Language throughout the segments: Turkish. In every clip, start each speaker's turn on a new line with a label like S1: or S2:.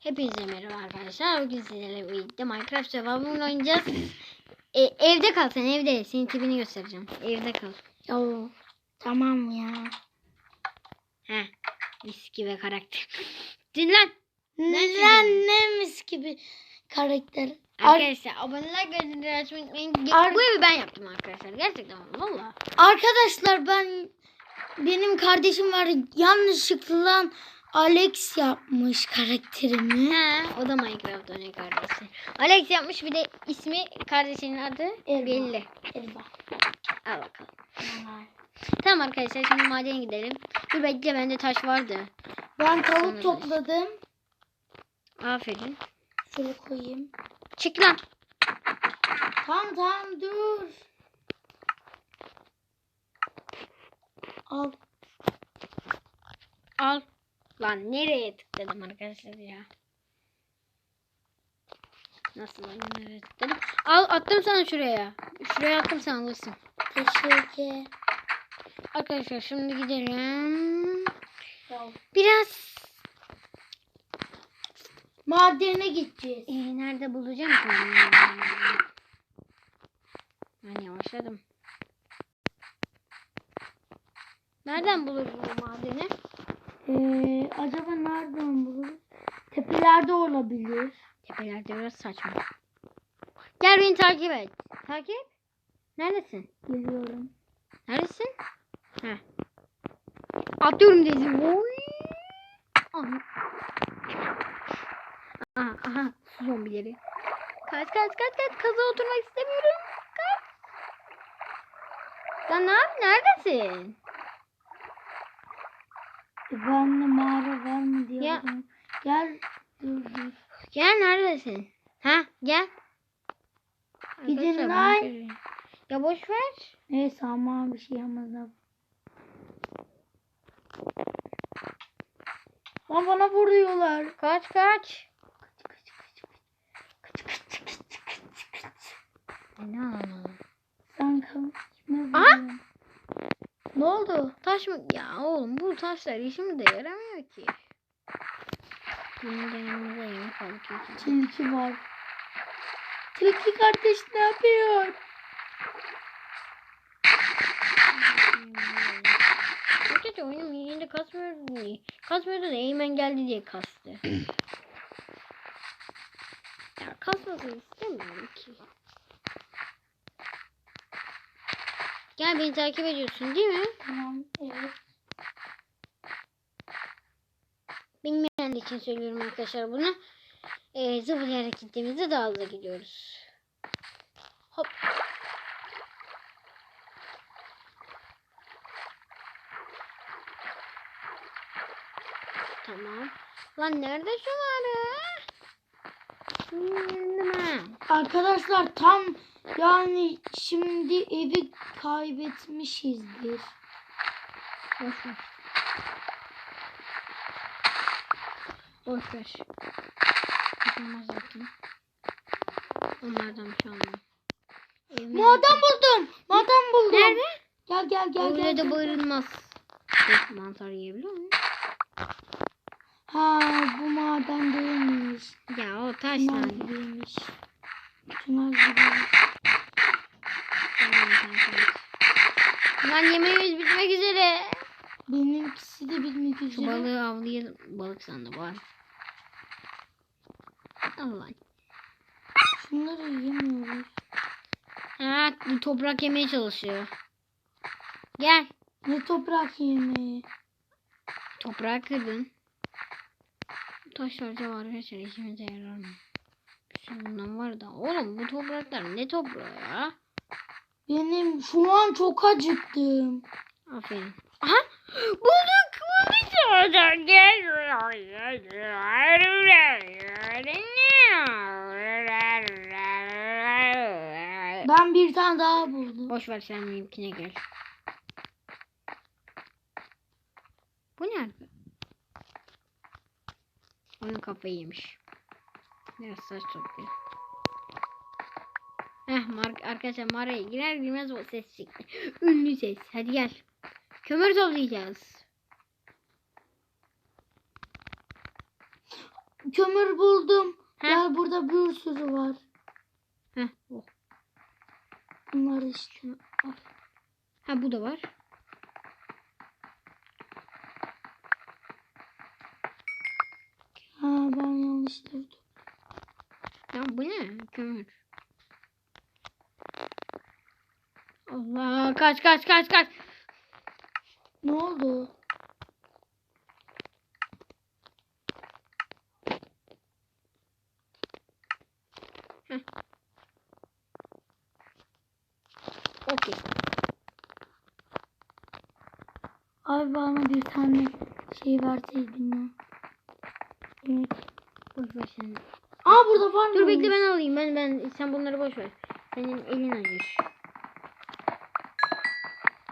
S1: Hepinize merhaba arkadaşlar. Bugün sizlerle birlikte Minecraft Survival oynayacağız. E, evde kal sen evde. Senin tipini göstereceğim. Evde kal.
S2: Oo, tamam ya.
S1: Heh. Mis gibi karakter. Dinlen.
S2: Neden ne mis gibi karakter. Ar-
S1: Arkadaşlar aboneler gönderleri açmayı unutmayın.
S2: Ar-
S1: Bu evi ben yaptım arkadaşlar. Gerçekten valla.
S2: arkadaşlar ben benim kardeşim var yanlışlıkla Alex yapmış karakterimi.
S1: He, o da Minecraft oynuyor kardeşi. Alex yapmış bir de ismi kardeşinin adı
S2: Elma.
S1: belli.
S2: Elba.
S1: Al bakalım. Tamam arkadaşlar şimdi madene gidelim. Dur bekle bende taş vardı.
S2: Ben tavuk topladım.
S1: Aferin.
S2: Şöyle koyayım.
S1: Çık lan.
S2: Tamam tamam dur. Al.
S1: Al. Lan nereye tıkladım arkadaşlar ya? Nasıl lan nereye tıkladım? Al attım sana şuraya. Şuraya attım sen alırsın.
S2: Teşekkür.
S1: Arkadaşlar şimdi gidelim. Biraz
S2: Madene gideceğiz.
S1: e, nerede bulacağım ki? Ben yavaşladım. Nereden buluruz bu madeni?
S2: Ee, acaba nereden buluruz? Tepelerde olabilir.
S1: Tepelerde biraz saçma. Gel beni takip et. Takip. Neredesin?
S2: Geliyorum.
S1: Neredesin? Heh. Atıyorum dedim. Oy. Aha. Aha, aha. Su zombileri. Kaç kaç kaç kaç. Kaza oturmak istemiyorum. Kaç. Ne yap? Neredesin?
S2: Ben de mağara var mı diye.
S1: Ya.
S2: Gel. Dur dur.
S1: Gel neredesin? Ha gel.
S2: Gidin lan.
S1: Ya boş ver.
S2: Neyse ama bir şey yapmazlar. Lan bana vuruyorlar.
S1: Kaç kaç. Ne anlamadım.
S2: Sen. Kime vuruyorsun?
S1: Ne oldu? Taş mı? Ya oğlum bu taşlar işime de yaramıyor ki. Benim.
S2: Tilki var. Tilki kardeş ne yapıyor?
S1: Gerçi oyunun yine kasmıyordu diye. Kasmıyordu da Eymen geldi diye kastı. ya kasmasını istemiyorum ki. Gel beni takip ediyorsun değil mi?
S2: Tamam evet.
S1: Bilmeyen için söylüyorum arkadaşlar bunu. Ee, zıplayarak gittiğimizde daha hızlı gidiyoruz. Hop. Tamam. Lan nerede şu arı? Hmm,
S2: Arkadaşlar tam yani şimdi evi kaybetmişizdir.
S1: Boş ver. Boş ver. Yapamaz zaten. Onlardan bir şey. Evime
S2: Maden buldum. Maden buldum.
S1: Nerede?
S2: Gel gel gel
S1: Öyle
S2: gel.
S1: de bağırılmaz. Mantar yiyebiliyor muyum?
S2: Ha bu maden değilmiş.
S1: Ya o taş
S2: Çınar
S1: lan.
S2: gibiymiş. Çınar gibiymiş.
S1: Tamam, tamam, tamam. Lan yemeğimiz bitmek üzere.
S2: Benimkisi de bitmek
S1: Şu
S2: üzere.
S1: balığı avlayalım. Balık sandı var. Allah.
S2: Şunları yiyemiyoruz.
S1: Ha, toprak yemeye çalışıyor. Gel.
S2: Ne toprak yemeği.
S1: Toprağı kırdın. Taşlarca var her şey işimize yarar mı? Bir sürü bundan var da. Oğlum bu topraklar ne toprağı ya?
S2: Benim şu an çok acıktım.
S1: Aferin. Aha! Bulduk! Bulduk. Gel.
S2: Ben bir tane daha buldum.
S1: Boş ver sen benimkine gel. Bu nerede? Onun kafayı yemiş. Biraz saç topluyor. Heh mar arkadaşlar mağaraya girer girmez o ses çıktı. Ünlü ses. Hadi gel. Kömür toplayacağız.
S2: kömür buldum.
S1: Heh.
S2: Gel burada bir sürü var.
S1: Heh. oh.
S2: Bunlar işte.
S1: Ha bu da var.
S2: Ha ben yanlış durdum.
S1: Ya bu ne? Kömür. Allah kaç kaç kaç kaç.
S2: Ne oldu?
S1: Okey.
S2: Abi bana bir tane şey verseydin ya. Evet.
S1: Boş ver sen.
S2: Aa burada var mı?
S1: Dur bekle ben alayım. Ben ben sen bunları boş ver. Senin elin acır.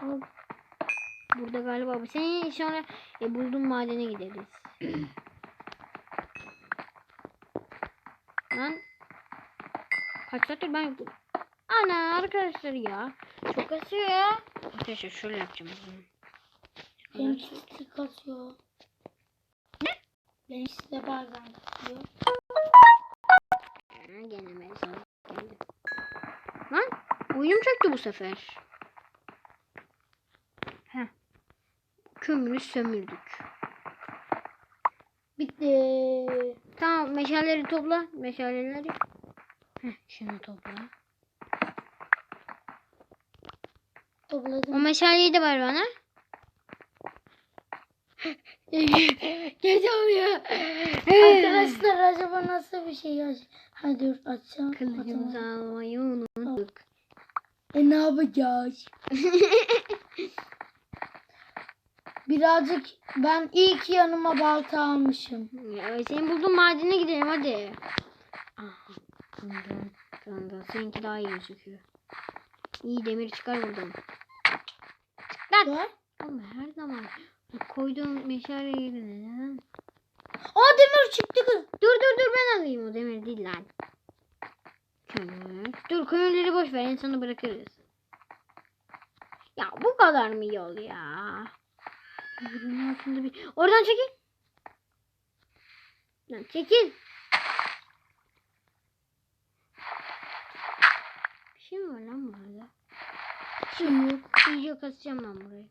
S2: Al.
S1: Burada galiba bu. Seni sonra e, buldum madene gideriz. Lan kaç saattir ben Ana arkadaşlar ya. Çok kasıyor ya. Arkadaşlar şöyle yapacağım.
S2: Benimki de kasıyor. Ne? Benimki de bazen kasıyor.
S1: Gene geldi. Lan oyunum çöktü bu sefer. Kömürü sömürdük.
S2: Bitti.
S1: Tamam meşaleleri topla. Meşaleleri. Heh, şunu topla. O
S2: Topladım.
S1: meşaleyi de ver bana.
S2: Gece oluyor. Arkadaşlar acaba nasıl bir şey yaş? Hadi dur açacağım.
S1: Kılıcımızı almayı unuttuk.
S2: E ne yapacağız? Birazcık ben ilk yanıma balta almışım.
S1: Ya, senin bulduğun madene gidelim hadi. Aha. Kandın. Kandın. Seninki daha iyi gözüküyor. İyi demir çıkar buradan. Çık lan.
S2: Var.
S1: Ama her zaman koyduğum meşale yerine neden?
S2: Aa demir çıktı kız.
S1: Dur dur dur ben alayım o demir değil lan. Kömür. Dur kömürleri boş ver en sona bırakırız. Ya bu kadar mı yol ya? Oradan çekil. Lan çekil. Bir şey mi var lan burada?
S2: Şimdi yok.
S1: İyice kasacağım ben burayı.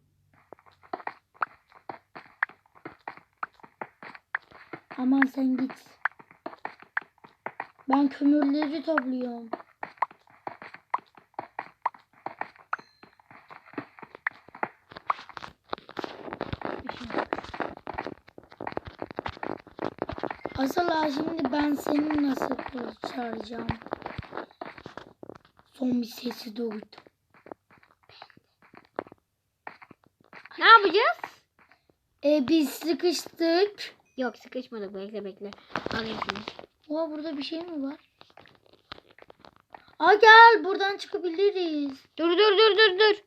S2: Aman sen git. Ben kömürleri topluyorum. Şimdi ben seni nasıl çağıracağım? Son bir sesi duydum.
S1: Ne yapacağız?
S2: E biz sıkıştık.
S1: Yok sıkışmadık bekle bekle. Alayım şunu.
S2: Oha burada bir şey mi var? Aa gel buradan çıkabiliriz.
S1: Dur dur dur dur dur.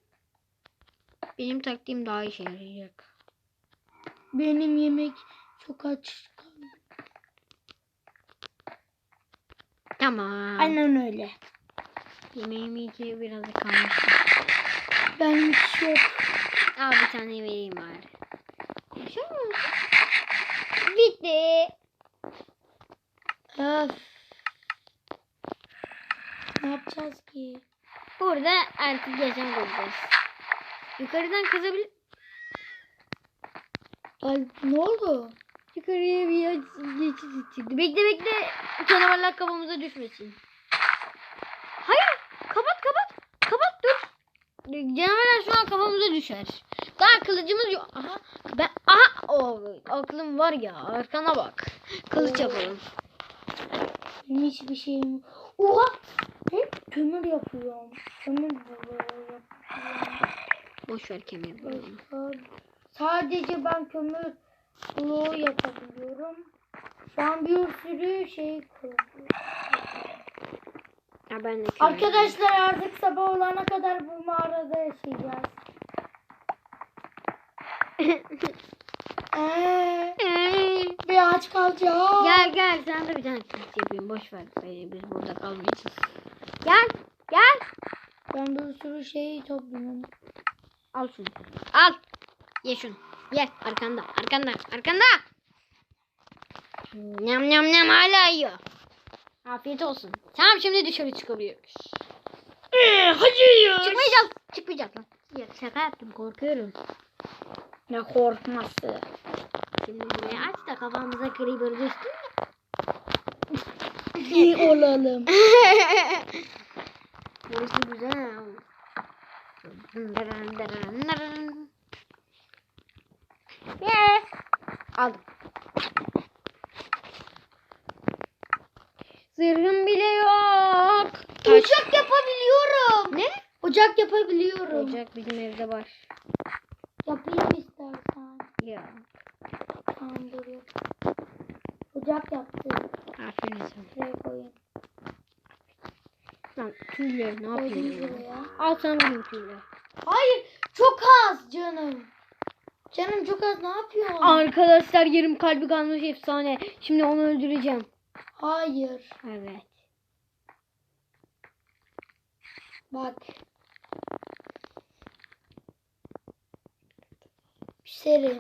S1: Benim taktiğim daha işe yarayacak.
S2: Benim yemek çok aç.
S1: Tamam.
S2: Aynen öyle.
S1: Yemeğim iyi ki biraz da kalmış.
S2: Ben hiç yok.
S1: Al bir tane vereyim bari. Konuşuyor musun? Bitti.
S2: Öf. Ne yapacağız ki?
S1: Burada artık yaşam kuracağız. Yukarıdan kazabilir...
S2: Ay ne oldu?
S1: Yukarıya bir geçiş çıktı. Bekle bekle. Canavarlar kafamıza düşmesin. Hayır. Kapat kapat. Kapat dur. Canavarlar şu an kafamıza düşer. Daha kılıcımız yok. Aha. Ben aha. O aklım var ya. Arkana bak. Kılıç
S2: Oo.
S1: yapalım.
S2: Benim hiçbir şeyim Oha! Hep kömür yapıyorum. Kömür yapıyorum.
S1: Boş ver böyle.
S2: Sadece ben kömür bloğu yapabiliyorum. Şu an bir sürü şey koydum.
S1: Ya ben de.
S2: Arkadaşlar artık sabah olana kadar bu mağarada yaşayacağız. Ee,
S1: Ee,
S2: bir aç kalacağız.
S1: gel gel sen de bir tane kılıç yapayım. Boş ver. Böyle Biz burada kalmayacağız. Gel. Gel.
S2: Ben bir sürü şey topluyorum.
S1: Al şunu. Al. Ye şunu. Ye. Arkanda. Arkanda. Arkanda. Nyam nyam nyam hala yiyor. Afiyet olsun. Tamam şimdi dışarı çıkabiliyoruz.
S2: Hadi ya.
S1: Çıkmayacağız. Çıkmayacağız lan. Ya, şaka yaptım korkuyorum.
S2: Ne korkması.
S1: Şimdi burayı aç da kafamıza creeper düştü.
S2: İyi olalım.
S1: Burası güzel. Yeah. Aldım. Zırhım bile yok.
S2: Ocak yapabiliyorum.
S1: Ne?
S2: Ocak yapabiliyorum.
S1: Ocak bizim evde var.
S2: Yapayım istersen.
S1: Ya.
S2: Tamam dur yap. Ocak yaptım.
S1: Aferin sana.
S2: Şuraya koyayım.
S1: Lan tüyleri ne
S2: Koydum
S1: yapayım ya?
S2: şuraya.
S1: Al sana benim tüyleri.
S2: Hayır çok az canım. Canım çok az ne yapıyorsun?
S1: Arkadaşlar yarım kalbi kalmış efsane. Şimdi onu öldüreceğim.
S2: Hayır.
S1: Evet.
S2: Bak. Serim.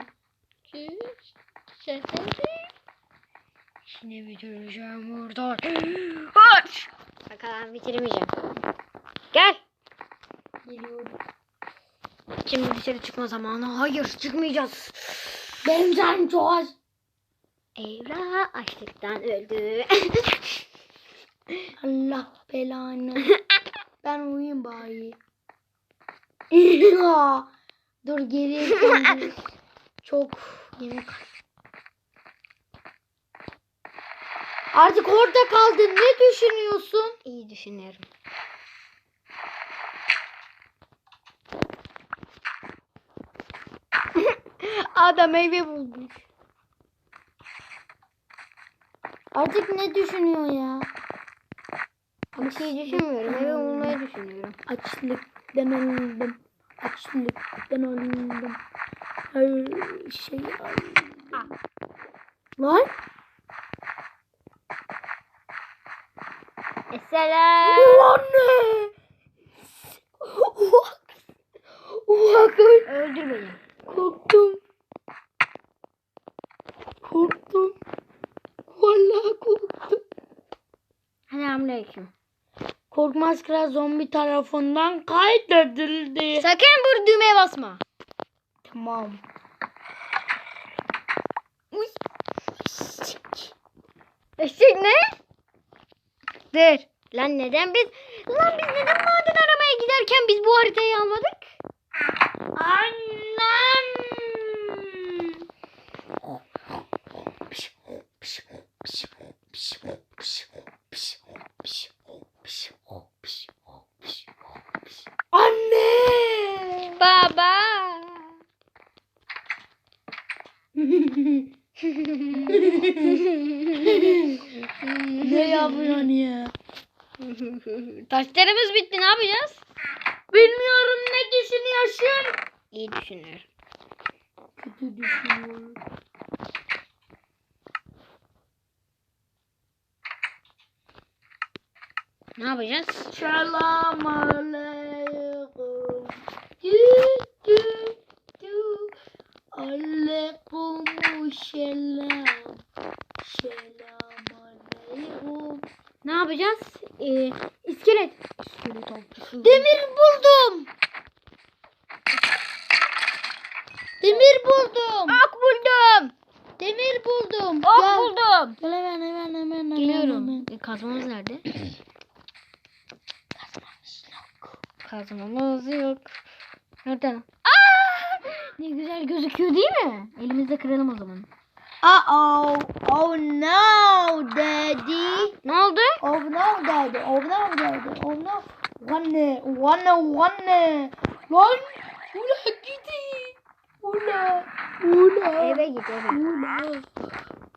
S1: Şimdi bitireceğim buradan. Aç. Bakalım bitiremeyeceğim. Gel.
S2: Geliyorum.
S1: Şimdi dışarı çıkma zamanı. Hayır çıkmayacağız.
S2: Benim canım çok az.
S1: Evra açlıktan öldü.
S2: Allah belanı. ben uyuyayım bari. Dur döndüm. Çok yemek. Artık orada kaldın. Ne düşünüyorsun?
S1: İyi düşünüyorum. Adam meyve bulmuş.
S2: Artık ne düşünüyor ya?
S1: Bir şey düşünmüyorum. Eve bulmayı düşünüyorum.
S2: Açlıktan öldüm. Açlıktan öldüm. Her şey öldüm. Lan?
S1: Selam.
S2: Anne! Oha
S1: Öldür beni.
S2: korktum. Korktum. Vallahi korktum.
S1: Selamünaleyküm.
S2: Korkmaz Kral zombi tarafından kaydedildi.
S1: Sakın bu düğmeye basma.
S2: Tamam.
S1: Eşek ne? Dur. Lan neden biz lan biz neden maden aramaya giderken biz bu haritayı almadık?
S2: Annem. Ne yapıyorsun ya?
S1: Taşlarımız bitti ne yapacağız?
S2: Bilmiyorum ne düşünüyorsun?
S1: İyi düşünüyorum.
S2: Kötü düşünüyorum.
S1: Ne yapacağız?
S2: Selam aleyküm. Aleyküm selam. Selam aleyküm.
S1: Ne yapacağız? Ee, iskelet. İskelet avcısı.
S2: Demir buldum. Demir buldum.
S1: Ok buldum.
S2: Demir buldum.
S1: Ok
S2: Gel.
S1: buldum.
S2: Gel hemen hemen hemen hemen.
S1: Geliyorum.
S2: hemen.
S1: E, kazmamız nerede? Kazmamız yok. Nereden? Ne güzel gözüküyor değil mi? Elimizde kıralım o zaman.
S2: Uh oh. Oh no, daddy.
S1: Ne oldu?
S2: Oh no, daddy. Oh no, daddy. Oh no. One, one, one. Lan. Ula gidi. Ula. Ula.
S1: Eve git eve.
S2: Ula.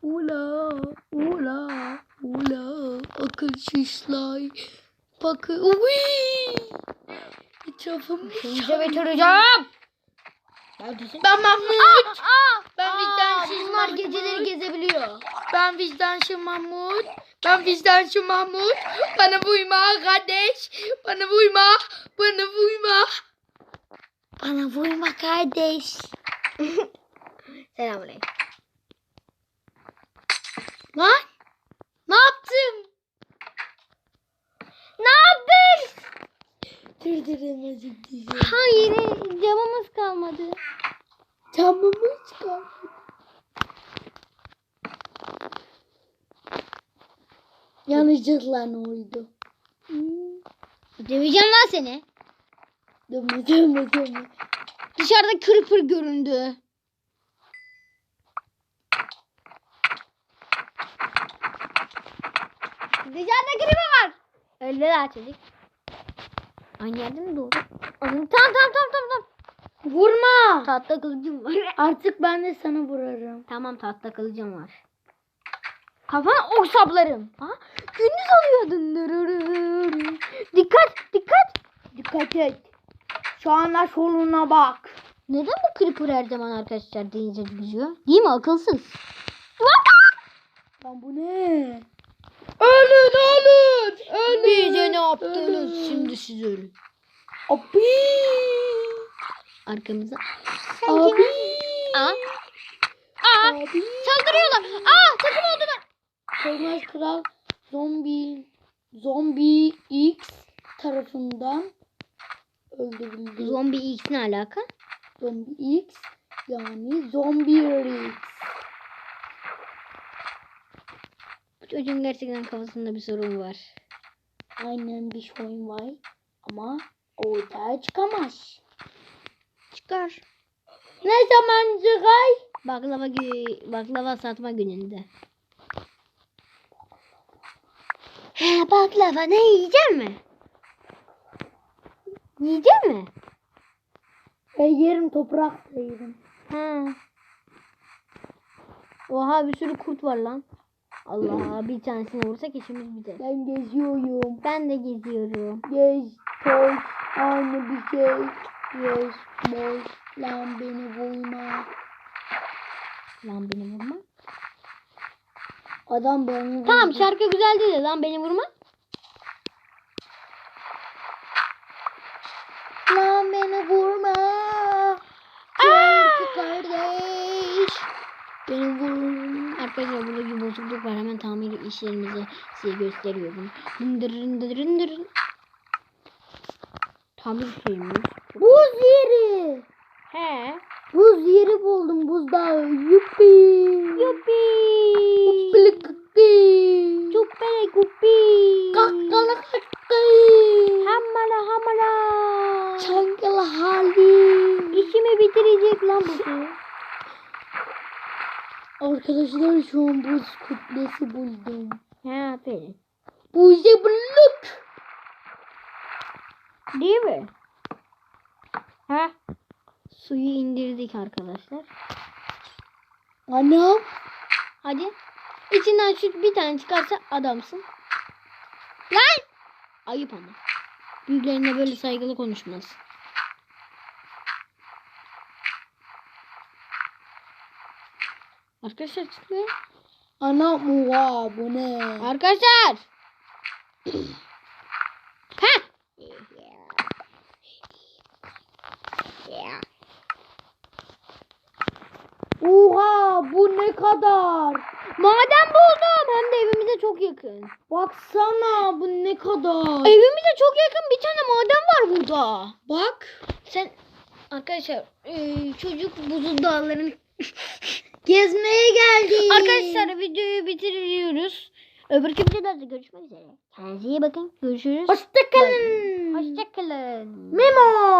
S2: Ula. Ula. Ula. Akıl şişlay. Bakın. Uy. Etrafım.
S1: Şimdi bitireceğim. Neredesin?
S2: Ben Mahmut.
S1: Aa,
S2: Ben
S1: aa,
S2: vicdansız
S1: Bunlar
S2: Mahmut.
S1: geceleri gezebiliyor.
S2: Ben vicdansız Mahmut. Ben vicdansız Mahmut. Bana vurma kardeş. Bana vurma. Bana vurma. Bana vurma kardeş.
S1: Selamünaleyküm.
S2: Lan. Ne yaptım?
S1: Ne yaptın?
S2: Durduramadık diye.
S1: Hayır camımız kalmadı.
S2: Camımız kaldı. Yanıcıkla ne oldu?
S1: Döveceğim lan seni.
S2: Dönme dönme dönme.
S1: Dışarıda kırpır göründü. Dışarıda kırpır var. Öldü daha çocuk. Aynı yerde mi doğdu? Tamam tamam tamam tamam.
S2: Vurma.
S1: Tahta kılıcım var.
S2: Artık ben de sana vurarım.
S1: tamam tahta kılıcım var. Kafana ok saplarım. Ha? Gündüz. Dındırırır. Dikkat dikkat.
S2: Dikkat et. Sağına soluna bak.
S1: Neden bu creeper her zaman arkadaşlar denize düşüyor? Değil mi akılsız?
S2: Lan bu ne? Ölün ölün. Ölün.
S1: Bize ne yaptınız?
S2: Ölün.
S1: Şimdi siz ölün.
S2: Abi.
S1: Arkamıza.
S2: Abi.
S1: Aa. Aa.
S2: Abi.
S1: Saldırıyorlar. Aa takım oldular.
S2: Sönmez Kral zombi zombi X tarafından öldürüldü.
S1: Zombi X ne alaka?
S2: Zombi X yani zombi X.
S1: Bu çocuğun gerçekten kafasında bir sorun var.
S2: Aynen bir şey var ama ortaya çıkamaz.
S1: Çıkar.
S2: Ne zaman çıkay?
S1: Baklava baklava satma gününde. He baklava ne yiyecek mi? Yiyecek mi?
S2: E, yerim toprak da yerim.
S1: He. Oha bir sürü kurt var lan. Allah bir tanesine vursak işimiz biter.
S2: Ben geziyorum.
S1: Ben de geziyorum.
S2: Gez, toz, aynı bir şey. Gez, boş, lan beni vurma.
S1: Lan beni vurma.
S2: Adam beni vurdu.
S1: Tamam şarkı güzel değil de lan beni vurma.
S2: Lan beni vurma. Çünkü kardeş. Beni vurma.
S1: Arkadaşlar burada bir bozukluk var. Hemen tamir işlerimizi size gösteriyorum. Hındır hındır hındır. Tamir şeyimiz.
S2: Buz yeri.
S1: He.
S2: Buz yeri buldum buzdağı. Yuppi.
S1: Yuppi.
S2: Kuppili kukki.
S1: Çuppele kuppi.
S2: Kakkala kakki.
S1: Hamala hamala.
S2: Çankala hali.
S1: İşimi bitirecek lan bu.
S2: Arkadaşlar şu an buz kütlesi buldum.
S1: He aferin.
S2: Buzu bulduk.
S1: Değil mi? Ha? Suyu indirdik arkadaşlar.
S2: Anam.
S1: Hadi. İçinden şu bir tane çıkarsa adamsın. Lan! Ayıp ama. Büyüklerine böyle saygılı konuşmaz. Arkadaşlar çıkmıyor.
S2: Anam oha bu ne?
S1: Arkadaşlar. ha.
S2: Oha bu ne kadar?
S1: Maden buldum. Hem de evimize çok yakın.
S2: Baksana bu ne kadar?
S1: Evimize çok yakın bir tane maden var burada.
S2: Bak.
S1: Sen arkadaşlar çocuk buzul dağların
S2: Gezmeye geldik.
S1: Arkadaşlar videoyu bitiriyoruz. Öbür videolarda görüşmek üzere. Kendinize iyi bakın. Görüşürüz.
S2: Hoşçakalın.
S1: Hoşçakalın.
S2: Memo.